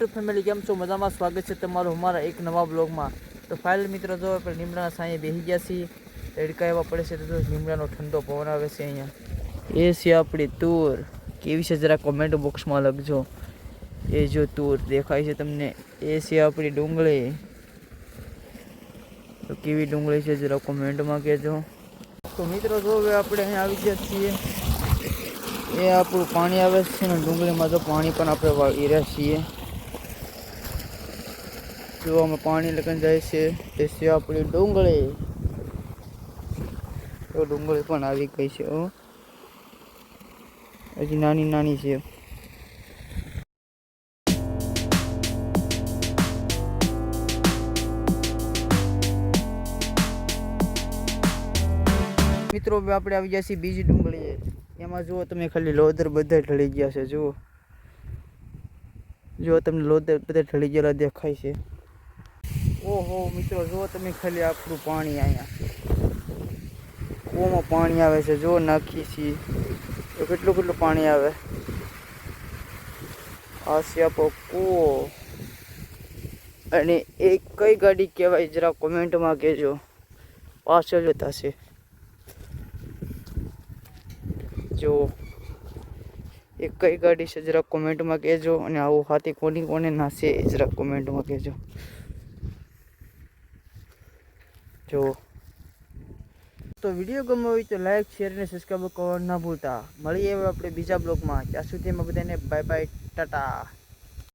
YouTube family केम छो मजा में स्वागत है तरह हमारा एक नवा ब्लॉग में तो फाइल मित्रों जो आप लीमड़ा साइए बेही गया तड़का एवं पड़े तो लीमड़ा ठंडो पवन आए ये आप तूर के जरा कॉमेंट बॉक्स में लखजो ये जो तूर देखाय तमने ये आप डूंगी तो के डूंगी से जरा कॉमेंट में कहजो तो मित्रों जो आप अच्छे ये आप पानी आए डूंगी में तो पानी पर आप જો અમે પાણી લગન જાય છે તે સેવા પડી ડુંગળી ઓ ડુંગળી પણ આવી ગઈ છે ઓ અજી નાની નાની છે મિત્રો આપણે આવી જ છે બીજી ડુંગળી એમાં જો તમે ખાલી લોદર બધાય ઢળી ગયા છે જુઓ જો તમને લોદર બધાય ઢળી જેલા દેખાઈ છે ઓહો મિત્રો જો તમે ખાલી આપણું પાણી અહીંયા કૂમાં પાણી આવે છે જો નાખી છીએ તો કેટલું કેટલું પાણી આવે આ આપો કૂવો અને એ કઈ ગાડી કહેવાય જરા કોમેન્ટમાં કહેજો પાછળ જતા છે જો એ કઈ ગાડી છે જરા કોમેન્ટમાં કહેજો અને આવું હાથી કોની કોને ના છે એ જરા કોમેન્ટમાં કહેજો જો તો વિડીયો ગમ્યો હોય તો લાઈક શેર અને સબસ્ક્રાઈબ કરવા ન ભૂલતા મળીએ હવે આપણે બીજા બ્લોગમાં ત્યાં સુધીમાં બધાને બાય બાય ટાટા